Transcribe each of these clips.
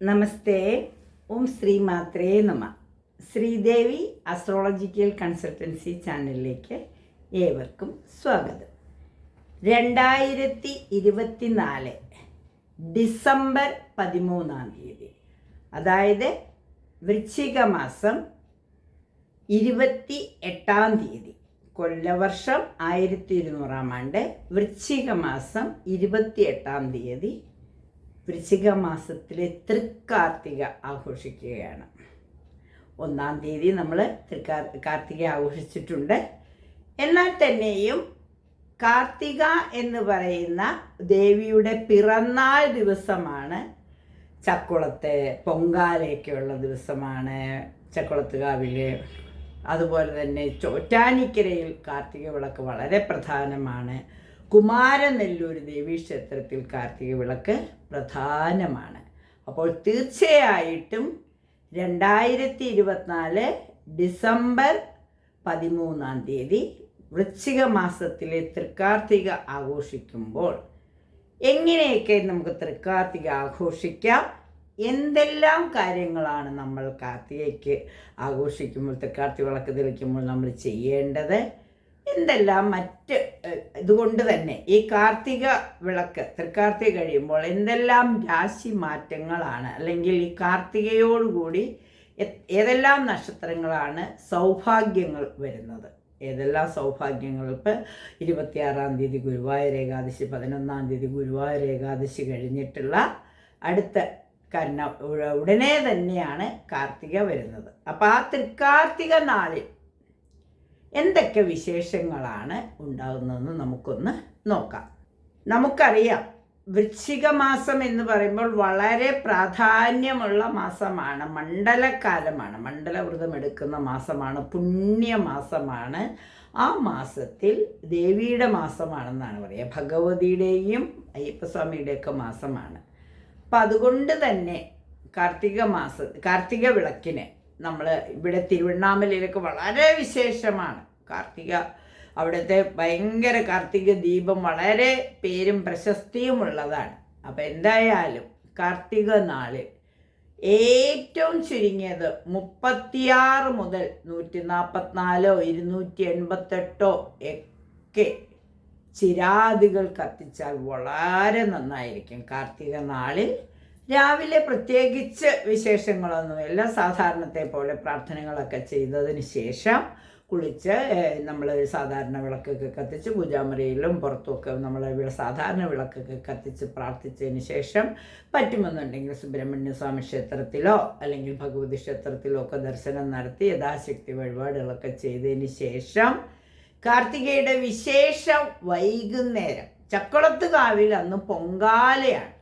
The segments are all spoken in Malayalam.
നമസ്തേ. ഓം ശ്രീ മാത്രേ നമ. ശ്രീദേവി അസ്ട്രോളജിക്കൽ കൺസൾട്ടൻസി ചാനലിലേക്ക് ഏവർക്കും സ്വാഗതം. രണ്ടായിരത്തി ഇരുപത്തിനാല് ഡിസംബർ പതിമൂന്നാം തീയതി. അതായത് വൃശ്ചിക മാസം ഇരുപത്തി എട്ടാം തീയതി. കൊല്ലവർഷം ആയിരത്തി ഇരുന്നൂറാം ആണ്ട് വൃശ്ചിക മാസം ഇരുപത്തി എട്ടാം തീയതി വൃശ്ചിക മാസത്തിലെ തൃക്കാർത്തിക ആഘോഷിക്കുകയാണ്. ഒന്നാം തീയതി നമ്മൾ തൃക്കാർ കാർത്തിക ആഘോഷിച്ചിട്ടുണ്ട്. എന്നാൽ തന്നെയും കാർത്തിക എന്ന് പറയുന്ന ദേവിയുടെ പിറന്നാൾ ദിവസമാണ്. ചക്കുളത്തെ പൊങ്കാലയൊക്കെയുള്ള ദിവസമാണ് ചക്കുളത്തുകാവിൽ അതുപോലെ തന്നെ ചോറ്റാനിക്കരയിൽ കാർത്തിക വിളക്ക് വളരെ പ്രധാനമാണ്. കുമാരനെല്ലൂർ ദേവീക്ഷേത്രത്തിൽ കാർത്തിക വിളക്ക് പ്രധാനമാണ്. അപ്പോൾ തീർച്ചയായിട്ടും രണ്ടായിരത്തി ഇരുപത്തിനാല് ഡിസംബർ പതിമൂന്നാം തീയതി വൃശ്ചിക മാസത്തിലെ തൃക്കാർത്തിക ആഘോഷിക്കുമ്പോൾ എങ്ങനെയൊക്കെ നമുക്ക് തൃക്കാർത്തിക ആഘോഷിക്കാം? എന്തെല്ലാം കാര്യങ്ങളാണ് നമ്മൾ കാർത്തികയ്ക്ക് ആഘോഷിക്കുമ്പോൾ തൃക്കാർത്തി വിളക്ക് തെളിക്കുമ്പോൾ നമ്മൾ ചെയ്യേണ്ടത്? എന്തെല്ലാം മറ്റ് ഇതുകൊണ്ട് തന്നെ ഈ കാർത്തിക വിളക്ക് തൃക്കാർത്തിക കഴിയുമ്പോൾ എന്തെല്ലാം രാശി മാറ്റങ്ങളാണ് അല്ലെങ്കിൽ ഈ കാർത്തികയോടുകൂടി ഏതെല്ലാം നക്ഷത്രങ്ങളാണ് സൗഭാഗ്യങ്ങൾ വരുന്നത്? ഏതെല്ലാം സൗഭാഗ്യങ്ങൾ ഇപ്പം ഇരുപത്തിയാറാം തീയതി ഗുരുവായൂർ ഏകാദശി പതിനൊന്നാം തീയതി ഗുരുവായൂർ ഏകാദശി കഴിഞ്ഞിട്ടുള്ള അടുത്ത ഉട- ഉടനെ തന്നെയാണ് കാർത്തിക വരുന്നത്. അപ്പോൾ ആ തൃക്കാർത്തിക നാളിൽ എന്തൊക്കെ വിശേഷങ്ങളാണ് ഉണ്ടാകുന്നതെന്ന് നമുക്കൊന്ന് നോക്കാം. നമുക്കറിയാം വൃശ്ചിക മാസം എന്ന് പറയുമ്പോൾ വളരെ പ്രാധാന്യമുള്ള മാസമാണ് മണ്ഡലക്കാലമാണ് മണ്ഡലവ്രതം എടുക്കുന്ന മാസമാണ് പുണ്യമാസമാണ്. ആ മാസത്തിൽ ദേവിയുടെ മാസമാണെന്നാണ് പറയുക. ഭഗവതിയുടെയും അയ്യപ്പസ്വാമിയുടെയൊക്കെ മാസമാണ്. അപ്പം അതുകൊണ്ട് തന്നെ കാർത്തിക മാസ കാർത്തിക വിളക്കിന് നമ്മൾ ഇവിടെ തിരുവണ്ണാമലയിലൊക്കെ വളരെ വിശേഷമാണ്. കാർത്തിക. അവിടുത്തെ ഭയങ്കര കാർത്തിക ദീപം വളരെ പേരും പ്രശസ്തിയും ഉള്ളതാണ് അപ്പം എന്തായാലും കാർത്തിക നാളിൽ ഏറ്റവും ചുരുങ്ങിയത് മുപ്പത്തിയാറ് മുതൽ നൂറ്റി നാൽപ്പത്തിനാലോ ഇരുന്നൂറ്റി എൺപത്തെട്ടോ ഒക്കെ ചിരാതുകൾ കത്തിച്ചാൽ വളരെ നന്നായിരിക്കും കാർത്തിക നാളിൽ. രാവിലെ പ്രത്യേകിച്ച് വിശേഷങ്ങളൊന്നുമില്ല സാധാരണത്തെ പോലെ പ്രാർത്ഥനകളൊക്കെ ചെയ്തതിന് ശേഷം കുളിച്ച് നമ്മൾ സാധാരണ വിളക്കൊക്കെ കത്തിച്ച് പൂജാമുറിയിലും പുറത്തുമൊക്കെ നമ്മൾ സാധാരണ വിളക്കൊക്കെ കത്തിച്ച് പ്രാർത്ഥിച്ചതിന് ശേഷം പറ്റുമെന്നുണ്ടെങ്കിൽ സുബ്രഹ്മണ്യ സ്വാമി ക്ഷേത്രത്തിലോ അല്ലെങ്കിൽ ഭഗവതി ക്ഷേത്രത്തിലോ ഒക്കെ ദർശനം നടത്തി യഥാശക്തി വഴിപാടുകളൊക്കെ ചെയ്തതിന് ശേഷം കാർത്തികയുടെ വിശേഷം വൈകുന്നേരം. ചക്കുളത്ത് കാവിൽ അന്ന് പൊങ്കാലയാണ്.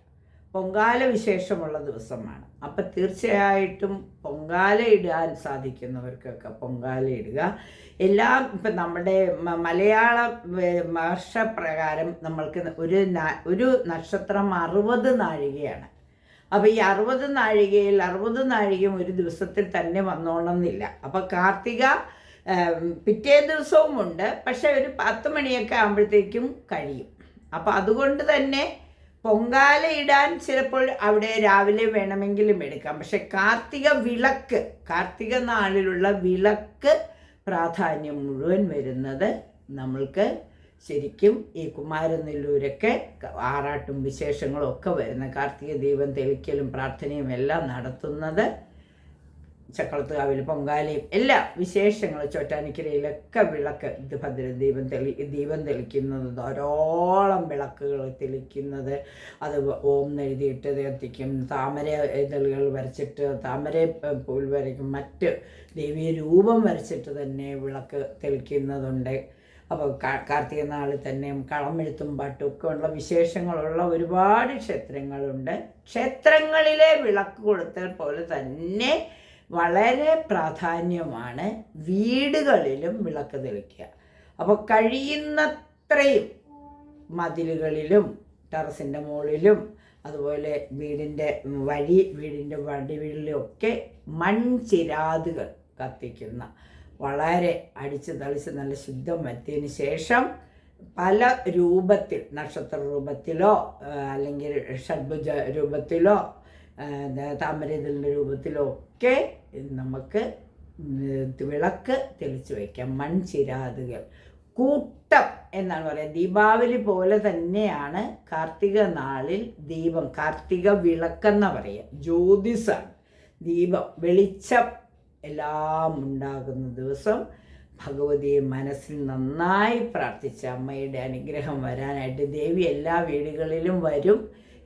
പൊങ്കാല വിശേഷമുള്ള ദിവസമാണ്. അപ്പം തീർച്ചയായിട്ടും പൊങ്കാല ഇടാൻ സാധിക്കുന്നവർക്കൊക്കെ പൊങ്കാല ഇടുക. എല്ലാം ഇപ്പം നമ്മുടെ മലയാള വർഷപ്രകാരം നമ്മൾക്ക് ഒരു ഒരു നക്ഷത്രം അറുപത് നാഴികയാണ്. അപ്പോൾ ഈ അറുപത് നാഴികയിൽ അറുപത് നാഴികയും ഒരു ദിവസത്തിൽ തന്നെ വന്നോണമെന്നില്ല അപ്പോൾ കാർത്തിക പിറ്റേ ദിവസവും ഉണ്ട് പക്ഷേ ഒരു പത്ത് മണിയൊക്കെ ആകുമ്പോഴത്തേക്കും കഴിയും. അപ്പോൾ അതുകൊണ്ട് തന്നെ പൊങ്കാല ഇടാൻ ചിലപ്പോൾ അവിടെ രാവിലെ വേണമെങ്കിലും എടുക്കാം. പക്ഷെ കാർത്തിക വിളക്ക് കാർത്തിക നാളിലുള്ള വിളക്ക് പ്രാധാന്യം മുഴുവൻ വരുന്നത് നമ്മൾക്ക് ശരിക്കും ഈ കുമാരനെല്ലൂരൊക്കെ ആറാട്ടും വിശേഷങ്ങളും ഒക്കെ വരുന്ന കാർത്തിക ദീപം തെളിക്കലും പ്രാർത്ഥനയും എല്ലാം നടത്തുന്നത് ചക്രത്തുകാവിൽ പൊങ്കാലയും എല്ലാ വിശേഷങ്ങൾ ചോറ്റാനിക്കരയിലൊക്കെ വിളക്ക്. ഇത് ഭദ്രദീപം തെളി ദീപം തെളിക്കുന്നത് ധാരാളം വിളക്കുകൾ തെളിക്കുന്നത്. അത് ഓം എഴുതിയിട്ട് എത്തിക്കും താമര ഇതളുകൾ വരച്ചിട്ട് താമര പൂൽ വരയ്ക്കും. മറ്റ് ദേവീയ രൂപം വരച്ചിട്ട് തന്നെ വിളക്ക് തെളിക്കുന്നതുണ്ട്. അപ്പോൾ കാർത്തിക നാളിൽ തന്നെ കളമെഴുത്തും പാട്ടും ഒക്കെ ഉള്ള വിശേഷങ്ങളുള്ള ഒരുപാട് ക്ഷേത്രങ്ങളുണ്ട്. ക്ഷേത്രങ്ങളിലെ വിളക്ക് കൊടുത്തൽ പോലെ തന്നെ വളരെ പ്രാധാന്യമാണ് വീടുകളിലും വിളക്ക് തെളിക്കുക. അപ്പോൾ കഴിയുന്നത്രയും മതിലുകളിലും ടെറസിന്റെ മുകളിലും അതുപോലെ വീടിന്റെ വഴി വീടിന്റെ വടികളിലും ഒക്കെ മൺചിരാതുകൾ കത്തിക്കുന്ന വളരെ അടിച്ച് തളിച്ച് നല്ല ശുദ്ധം വരുത്തിയതിന് ശേഷം പല രൂപത്തിൽ നക്ഷത്ര രൂപത്തിലോ അല്ലെങ്കിൽ ഷഡ്ഭുജ രൂപത്തിലോ താമരതലിന്റെ രൂപത്തിലോ ഒക്കെ നമുക്ക് വിളക്ക് തെളിച്ചു വയ്ക്കാം. മൺചിരാതുകൾ. കൂട്ടം എന്നാണ് പറയുക ദീപാവലി പോലെ തന്നെയാണ് കാർത്തിക നാളിൽ ദീപം. കാർത്തിക വിളക്കെന്ന പറയുക. ജ്യോതിസാണ്. ദീപം. വെളിച്ചം എല്ലാം ഉണ്ടാകുന്ന ദിവസം ഭഗവതിയെ മനസ്സിൽ നന്നായി പ്രാർത്ഥിച്ച അമ്മയുടെ അനുഗ്രഹം വരാനായിട്ട് ദേവി എല്ലാ വീടുകളിലും വരും.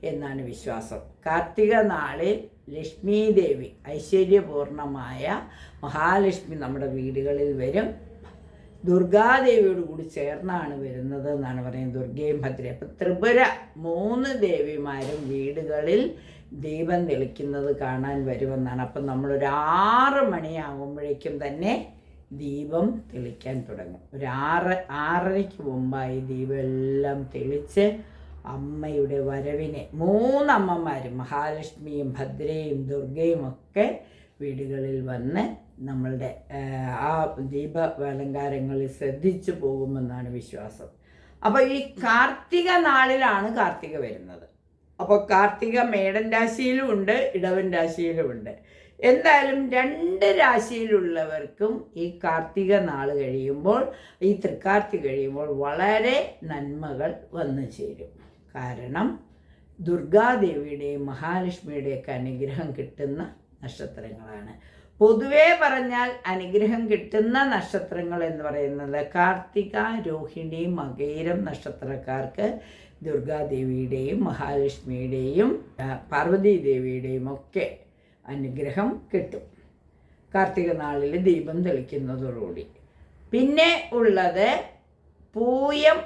എന്നാണ് വിശ്വാസം. കാർത്തിക നാളിൽ ലക്ഷ്മി ദേവി ഐശ്വര്യപൂർണമായ മഹാലക്ഷ്മി നമ്മുടെ വീടുകളിൽ വരും. ദുർഗാദേവിയോട് കൂടി ചേർന്നാണ് വരുന്നത് എന്നാണ് പറയുന്നത് ദുർഗയും ഭദ്രയും. അപ്പം ത്രിപുര മൂന്ന് ദേവിമാരും വീടുകളിൽ ദീപം തെളിക്കുന്നത് കാണാൻ വരുമെന്നാണ്. അപ്പം നമ്മളൊരു ആറ് മണിയാകുമ്പോഴേക്കും തന്നെ ദീപം തെളിക്കാൻ തുടങ്ങും. ഒരു ആറ് ആറരയ്ക്ക് മുമ്പായി ദീപം എല്ലാം തെളിച്ച് അമ്മയുടെ വരവിനെ മൂന്നമ്മമാരും മഹാലക്ഷ്മിയും ഭദ്രയും ദുർഗയും ഒക്കെ വീടുകളിൽ വന്ന് നമ്മളുടെ ആ, ദീപ അലങ്കാരങ്ങളിൽ ശ്രദ്ധിച്ചു പോകുമെന്നാണ് വിശ്വാസം. അപ്പോൾ ഈ കാർത്തിക നാളിലാണ് കാർത്തിക വരുന്നത്. അപ്പോൾ കാർത്തിക മേടൻ രാശിയിലും ഉണ്ട് ഇടവൻ രാശിയിലും ഉണ്ട്. എന്തായാലും രണ്ട് രാശിയിലുള്ളവർക്കും ഈ കാർത്തിക നാൾ കഴിയുമ്പോൾ ഈ തൃക്കാർത്തി കഴിയുമ്പോൾ വളരെ നന്മകൾ വന്നു ചേരും. കാരണം ദുർഗാദേവിയുടെയും മഹാലക്ഷ്മിയുടെയൊക്കെ അനുഗ്രഹം കിട്ടുന്ന നക്ഷത്രങ്ങളാണ്. പൊതുവേ പറഞ്ഞാൽ അനുഗ്രഹം കിട്ടുന്ന നക്ഷത്രങ്ങൾ എന്ന് പറയുന്നത് കാർത്തിക രോഹിണി മകേരം നക്ഷത്രക്കാർക്ക് ദുർഗാദേവിയുടെയും മഹാലക്ഷ്മിയുടെയും പാർവതീദേവിയുടെയും ഒക്കെ അനുഗ്രഹം കിട്ടും. കാർത്തിക നാളിൽ ദീപം തെളിക്കുന്നതോടുകൂടി. പിന്നെ ഉള്ളത് പൂയം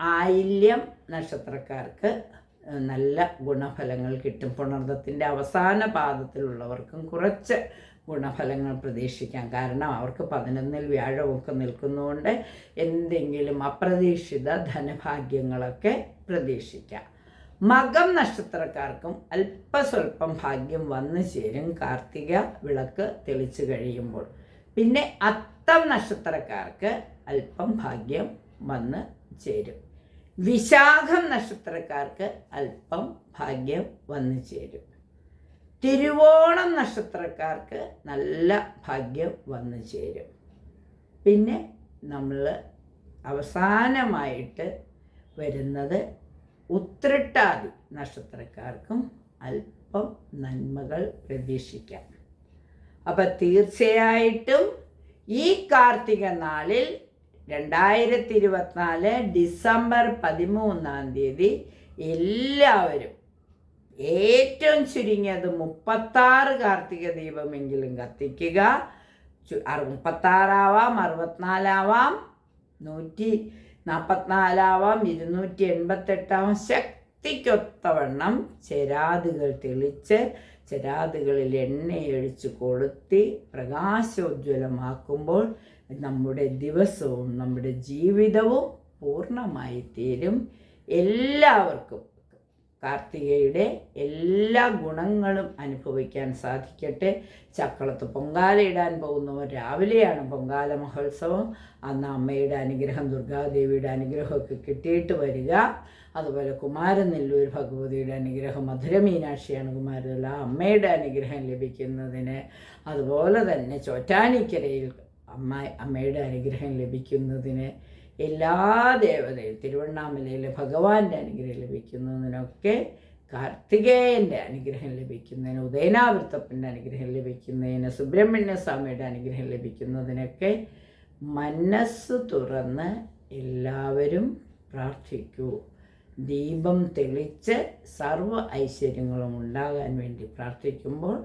ആയില്യം നക്ഷത്രക്കാർക്ക് നല്ല ഗുണഫലങ്ങൾ കിട്ടും. പുണർദത്തിന്റെ അവസാന പാദത്തിലുള്ളവർക്കും കുറച്ച് ഗുണഫലങ്ങൾ പ്രതീക്ഷിക്കാം. കാരണം അവർക്ക് പതിനൊന്നിൽ വ്യാഴമൊക്കെ നിൽക്കുന്നതുകൊണ്ട് എന്തെങ്കിലും അപ്രതീക്ഷിത ധനഭാഗ്യങ്ങളൊക്കെ പ്രതീക്ഷിക്കാം. മകം നക്ഷത്രക്കാർക്കും അല്പസ്വല്പം ഭാഗ്യം വന്നു ചേരും കാർത്തിക വിളക്ക് തെളിച്ചു കഴിയുമ്പോൾ. പിന്നെ അത്തം നക്ഷത്രക്കാർക്ക് അല്പം ഭാഗ്യം വന്ന് ചേരും. വിശാഖം നക്ഷത്രക്കാർക്ക് അല്പം ഭാഗ്യം വന്നു ചേരും. തിരുവോണം നക്ഷത്രക്കാർക്ക് നല്ല ഭാഗ്യം വന്നു ചേരും. പിന്നെ നമ്മൾ അവസാനമായിട്ട് വരുന്നത് ഉത്രട്ടാതി നക്ഷത്രക്കാർക്കും അല്പം നന്മകൾ പ്രതീക്ഷിക്കാം. അപ്പം തീർച്ചയായിട്ടും ഈ കാർത്തിക നാളിൽ രണ്ടായിരത്തി ഇരുപത്തിനാല് ഡിസംബർ പതിമൂന്നാം തീയതി എല്ലാവരും ഏറ്റവും ചുരുങ്ങിയത് മുപ്പത്താറ് കാർത്തിക ദീപമെങ്കിലും കത്തിക്കുക. മുപ്പത്താറാവാം അറുപത്തിനാലാവാം നൂറ്റി നാൽപ്പത്തിനാലാവാം ഇരുന്നൂറ്റി എൺപത്തെട്ടാവാം ശക്തിക്കൊത്തവണ്ണം ചെരാതുകൾ തെളിച്ച് ചെരാതുകളിൽ എണ്ണയൊഴിച്ച് കൊളുത്തി പ്രകാശോജ്വലമാക്കുമ്പോൾ നമ്മുടെ ദിവസവും നമ്മുടെ ജീവിതവും പൂർണമായി തീരും. എല്ലാവർക്കും കാർത്തികയുടെ എല്ലാ ഗുണങ്ങളും അനുഭവിക്കാൻ സാധിക്കട്ടെ. ചക്കളത്ത് പൊങ്കാല ഇടാൻ പോകുന്നവർ രാവിലെയാണ് പൊങ്കാല മഹോത്സവം. അന്ന് അമ്മയുടെ അനുഗ്രഹം ദുർഗാദേവിയുടെ അനുഗ്രഹമൊക്കെ കിട്ടിയിട്ട് വരിക. അതുപോലെ കുമാരനെല്ലൂർ ഭഗവതിയുടെ അനുഗ്രഹം മധുര മീനാക്ഷിയാണ് കുമാരനല്ല അമ്മയുടെ അനുഗ്രഹം ലഭിക്കുന്നതിന് അതുപോലെ തന്നെ ചോറ്റാനിക്കരയിൽ അമ്മ അമ്മയുടെ അനുഗ്രഹം ലഭിക്കുന്നതിന് എല്ലാ ദേവതയും തിരുവണ്ണാമലയിലെ ഭഗവാന്റെ അനുഗ്രഹം ലഭിക്കുന്നതിനൊക്കെ കാർത്തികേയന്റെ അനുഗ്രഹം ലഭിക്കുന്നതിന് ഉദയനാവൃത്തപ്പന്റെ അനുഗ്രഹം ലഭിക്കുന്നതിന് സുബ്രഹ്മണ്യ സ്വാമിയുടെ അനുഗ്രഹം ലഭിക്കുന്നതിനൊക്കെ മനസ്സ് തുറന്ന് എല്ലാവരും പ്രാർത്ഥിക്കൂ. ദീപം തെളിച്ച് സർവ ഐശ്വര്യങ്ങളും ഉണ്ടാകാൻ വേണ്ടി പ്രാർത്ഥിക്കുമ്പോൾ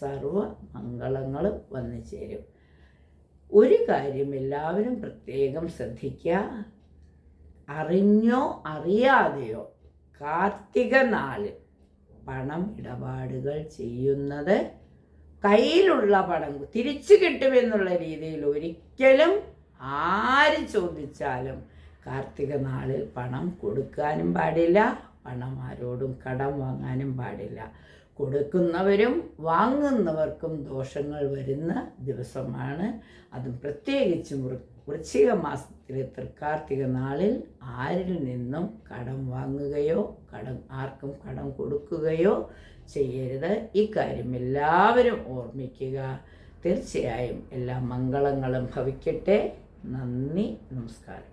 സർവ മംഗളങ്ങളും വന്നു ചേരും. ഒരു കാര്യം എല്ലാവരും പ്രത്യേകം ശ്രദ്ധിക്കുക. അറിഞ്ഞോ അറിയാതെയോ കാർത്തിക നാളിൽ പണം ഇടപാടുകൾ ചെയ്യുന്നത് കയ്യിലുള്ള പണം തിരിച്ചു കിട്ടുമെന്നുള്ള രീതിയിൽ ഒരിക്കലും ആര് ചോദിച്ചാലും കാർത്തിക നാളിൽ പണം കൊടുക്കാനും പാടില്ല പണം ആരോടും കടം വാങ്ങാനും പാടില്ല. കൊടുക്കുന്നവരും വാങ്ങുന്നവർക്കും ദോഷങ്ങൾ വരുന്ന ദിവസമാണ്. അതും പ്രത്യേകിച്ചും വൃശ്ചിക മാസത്തിലെ തൃക്കാർത്തിക നാളിൽ ആരിൽ നിന്നും കടം വാങ്ങുകയോ കടം ആർക്കും കടം കൊടുക്കുകയോ ചെയ്യരുത്. ഇക്കാര്യം എല്ലാവരും ഓർമ്മിക്കുക. തീർച്ചയായും എല്ലാ മംഗളങ്ങളും ഭവിക്കട്ടെ. നന്ദി നമസ്കാരം.